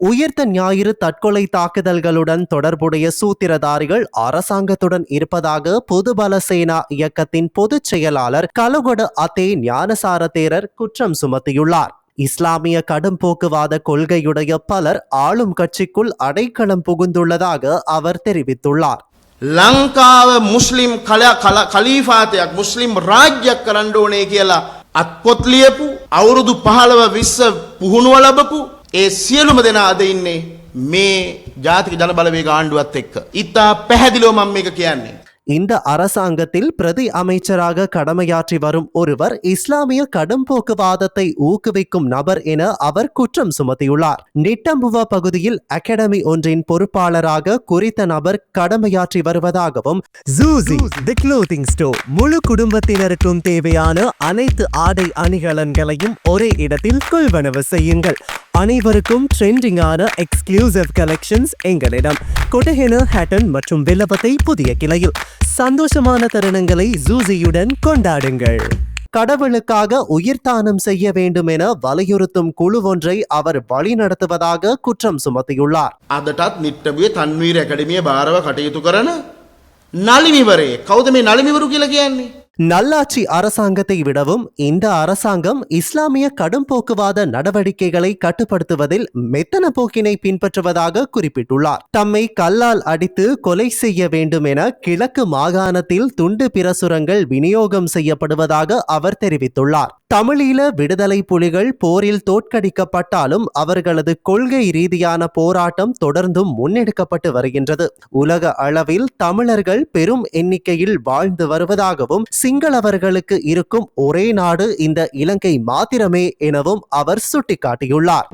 உயிர்த்த ஞாயிறு தற்கொலை தாக்குதல்களுடன் தொடர்புடைய சூத்திரதாரிகள் அரசாங்கத்துடன் இருப்பதாக பொதுபல சேனா இயக்கத்தின் பொதுச் செயலாளர் கலுகொட அத்தே ஞானசார தேரர் குற்றம் சுமத்தியுள்ளார் இஸ்லாமிய கடும் போக்குவாத கொள்கையுடைய பலர் ஆளும் கட்சிக்குள் அடைக்கலம் புகுந்துள்ளதாக அவர் தெரிவித்துள்ளார் ලංකාව මුස්ලිම් කල කල කලීෆාතයක් මුස්ලිම් රාජ්‍යයක් කරන්න ඕනේ කියලා අත්පොත් ලියපු අවුරුදු පහළව විස්ස පුහුණුව ලබපු ඒ සියලුම දෙනා අද ඉන්නේ මේ ජාතික ජන බලවේග ආණ්ඩුවත් එක්ක. ඉතා පැහැදිලිව මම මේක කියන්නේ. இந்த அரசாங்கத்தில் பிரதி அமைச்சராக கடமையாற்றி வரும் ஒருவர் இஸ்லாமிய கடும்போக்குவாதத்தை ஊக்குவிக்கும் நபர் என அவர் குற்றம் சுமத்தியுள்ளார் நிட்டம்புவ பகுதியில் அகாடமி ஒன்றின் பொறுப்பாளராக குறித்த நபர் கடமையாற்றி வருவதாகவும் ஜூசி தி க்ளோதிங் ஸ்டோர் முழு குடும்பத்தினருக்கும் தேவையான அனைத்து ஆடை அணிகலன்களையும் ஒரே இடத்தில் கொள்வனவு செய்யுங்கள் அனைவருக்கும் ட்ரெண்டிங்கான எக்ஸ்க்ளூசிவ் கலெக்ஷன்ஸ் எங்களிடம் கொட்டஹென ஹேட்டன் மற்றும் வில்லபத்தை புதிய கிளையில் சந்தோஷமான தருணங்களை ஜூசியுடன் கொண்டாடுங்கள் கடவுளுக்காக உயிர்தானம் செய்ய வேண்டும் என வலியுறுத்தும் குழு ஒன்றை அவர் வழிநடத்துவதாக குற்றம் சுமத்தியுள்ளார் අදටත් නිට්ටබුවේ තන්වීර ඇකඩමිය භාරව කටයුතු කරන නලිමිවරේ කෞද මේ නලිමිවරු කියල කියන්නේ. நல்லாட்சி அரசாங்கத்தை விடவும் இந்த அரசாங்கம் இஸ்லாமிய கடும் போக்குவாத நடவடிக்கைகளை கட்டுப்படுத்துவதில் மெத்தன போக்கினை பின்பற்றுவதாக குறிப்பிட்டுள்ளார். தம்மை கல்லால் அடித்து கொலை செய்ய வேண்டும் என கிழக்கு மாகாணத்தில் துண்டு பிரசுரங்கள் விநியோகம் செய்யப்படுவதாக அவர் தெரிவித்துள்ளார். தமிழீழ விடுதலை புலிகள் போரில் தோற்கடிக்கப்பட்டாலும் அவர்களது கொள்கை ரீதியான போராட்டம் தொடர்ந்தும் முன்னெடுக்கப்பட்டு வருகின்றது. உலக அளவில் தமிழர்கள் பெரும் எண்ணிக்கையில் வாழ்ந்து வருவதாகவும் சிங்களவர்களுக்கு இருக்கும் ஒரே நாடு இந்த இலங்கை மாத்திரமே எனவும் அவர் சுட்டிக்காட்டியுள்ளார்.